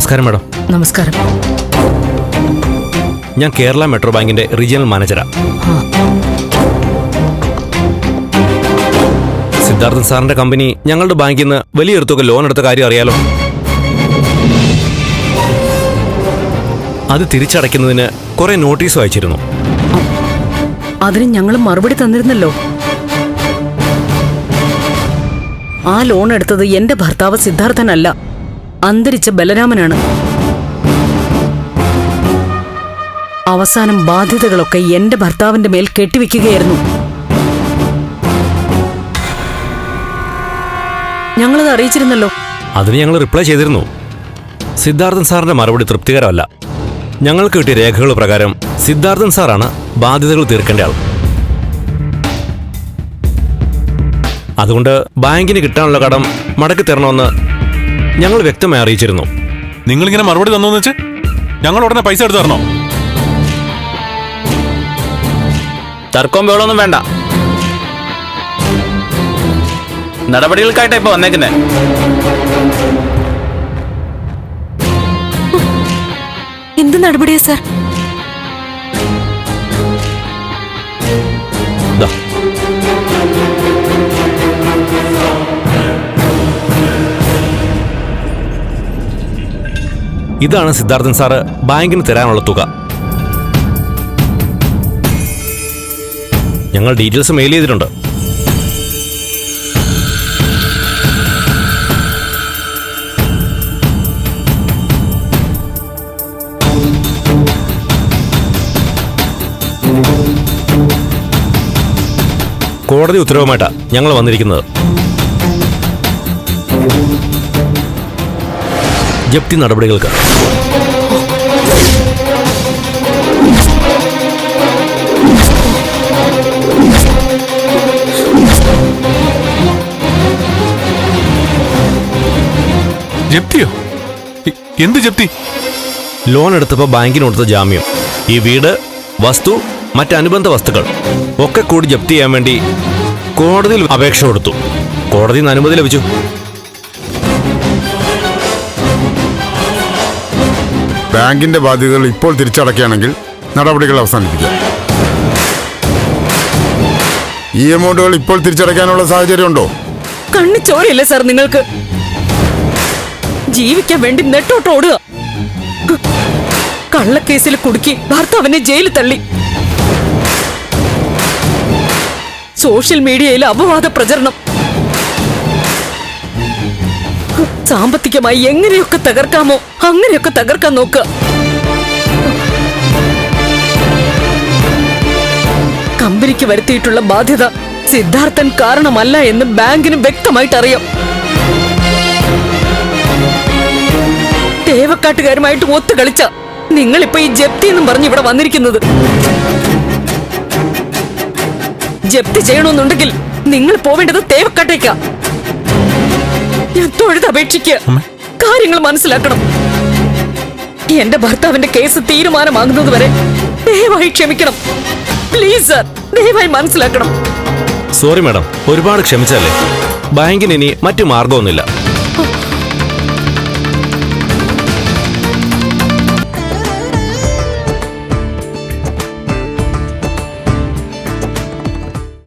നമസ്കാരം മാഡം. നമസ്കാരം. ഞാൻ കേരള മെട്രോ ബാങ്കിന്റെ റീജിയണൽ മാനേജരാ സിദ്ധാർത്ഥൻ സാറിന്റെ കമ്പനി ഞങ്ങളുടെ ബാങ്കിൽ നിന്ന് വലിയൊരു തുക ലോൺ എടുത്ത കാര്യം അറിയാലോ? അത് തിരിച്ചടയ്ക്കുന്നതിന് കുറെ നോട്ടീസ് അയച്ചിരുന്നു അതിന് ഞങ്ങൾ മറുപടി തന്നിരുന്നല്ലോ. ആ ലോൺ എടുത്തത് എന്റെ ഭർത്താവ് സിദ്ധാർത്ഥനല്ല. അന്തരിച്ച ബലരാമനാണ്. അവസാനം ബാധ്യതകളൊക്കെ എന്റെ ഭർത്താവിന്റെ മേൽ കെട്ടിവെക്കുകയായിരുന്നു. ഞങ്ങളത് അറിയിച്ചിരുന്നല്ലോ. അതിന് ഞങ്ങൾ റിപ്ലൈ ചെയ്തിരുന്നു. സിദ്ധാർത്ഥൻ സാറിന്റെ മറുപടി തൃപ്തികരമല്ല. ഞങ്ങൾക്ക് കിട്ടിയ രേഖകൾ പ്രകാരം സിദ്ധാർത്ഥൻ സാറാണ് ബാധ്യതകൾ തീർക്കേണ്ട ആൾ. അതുകൊണ്ട് ബാങ്കിന് കിട്ടാനുള്ള കടം മടക്കി തരണമെന്ന് ഞങ്ങൾ വ്യക്തമായി അറിയിച്ചിരുന്നു. നിങ്ങളിങ്ങനെ മറുപടി തന്നു വെച്ച് ഞങ്ങൾ ഉടനെ പൈസ എടുത്തു തരണോ? തർക്കവും ബഹളമൊന്നും വേണ്ട. നടപടികൾക്കായിട്ടാ ഇപ്പൊ വന്നേക്കുന്നേ. എന്ത് നടപടിയാ സാർ? ഇതാണ് സിദ്ധാർത്ഥൻ സാറ് ബാങ്കിന് തരാനുള്ള തുക. ഞങ്ങൾ ഡീറ്റെയിൽസ് മെയിൽ ചെയ്തിട്ടുണ്ട്. കോടതി ഉത്തരവുമായിട്ടാണ് ഞങ്ങൾ വന്നിരിക്കുന്നത്. ജപ്തി നടപടികൾക്ക്. ജപ്തിയോ? എന്ത് ജപ്തി? ലോൺ എടുത്തപ്പോൾ ബാങ്കിന് കൊടുത്ത ജാമ്യം. ഈ വീട് വസ്തു മറ്റനുബന്ധ വസ്തുക്കൾ ഒക്കെ കൂടി ജപ്തി ചെയ്യാൻ വേണ്ടി കോടതിയിൽ അപേക്ഷ കൊടുത്തു. കോടതിയിൽ നിന്ന് അനുമതി ലഭിച്ചു. ബാങ്കിന്റെ ബാധ്യതകൾ ഇപ്പോൾ തിരിച്ചടക്കുകയാണെങ്കിൽ നടപടികൾ അവസാനിപ്പിക്കാം. ഈ എമൗണ്ടുകൾ ഇപ്പോൾ തിരിച്ചടയ്ക്കാനുള്ള സാഹചര്യമുണ്ടോ? കണ്ണു ചോരയല്ലേ സാർ നിങ്ങൾക്ക്? ജീവിക്കാൻ വേണ്ടി നെട്ടോട്ട് ഓടുക. കള്ളക്കേസിൽ കുടുക്കി ഭർത്താവിനെ ജയിലിൽ തള്ളി. സോഷ്യൽ മീഡിയയിൽ അപവാദ പ്രചരണം. സാമ്പത്തികമായി എങ്ങനെയൊക്കെ തകർക്കാമോ അങ്ങനെയൊക്കെ തകർക്കാൻ നോക്കുക കമ്പനിക്ക് വരുത്തിയിട്ടുള്ള ബാധ്യത സിദ്ധാർത്ഥൻ കാരണമല്ല എന്ന് ബാങ്കിന് വ്യക്തമായിട്ട് അറിയാം തേവക്കാട്ടുകാരുമായിട്ട് ഒത്തു കളിച്ച നിങ്ങളിപ്പോ ഈ ജപ്തി എന്നും പറഞ്ഞ് ഇവിടെ വന്നിരിക്കുന്നത്. ജപ്തി ചെയ്യണമെന്നുണ്ടെങ്കിൽ നിങ്ങൾ പോവേണ്ടത് തേവക്കാട്ടേക്കാ. ഞാൻ തൊഴുതപേക്ഷിക്കുക കാര്യങ്ങൾ മനസ്സിലാക്കണം. എന്റെ ഭർത്താവിന്റെ കേസ് തീരുമാനമാകുന്നത് വരെ ദയവായി ക്ഷമിക്കണം. പ്ലീസ് സർ ദയവായി മനസ്സിലാക്കണം. സോറി മാഡം ഒരുപാട് ക്ഷമിച്ചാലേ ബാങ്കിന് ഇനി മറ്റു മാർഗമൊന്നുമില്ല